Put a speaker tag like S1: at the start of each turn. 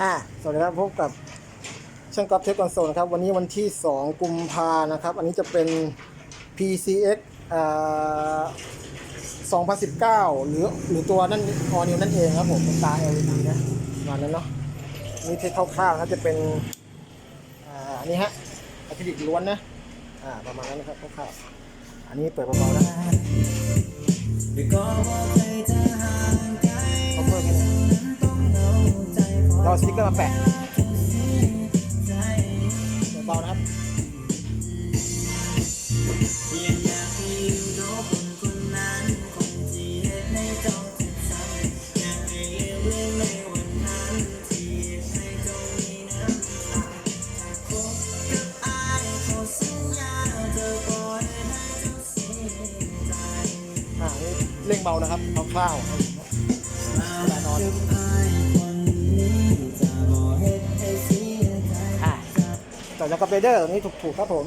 S1: อ่าสวัสดีครับพบกับช่างกอล์ฟเทคคอนโซลนะครับ วันนี้วันที่ 2 กุมภานะครับ อันนี้จะเป็น PCX อ่า2019 หรือหรือตัวนั่นออนิวนั่นเองครับผมเป็นตา LED นะประมาณนั้นเนาะนี่เทคคร่าวๆครับจะเป็นอ่าอันนี้ฮะอะคริลิกล้วนนะอ่าประมาณนั้นนะครับคร่าวๆอันนี้เปิดเบาๆนะ เราสติ๊กเกอร์มาแปะเบาๆนะครับเร่งเบานะครับคร่าวๆ อ่าต่อจากกระเบเดอร์ตรงนี้ถูกๆครับผม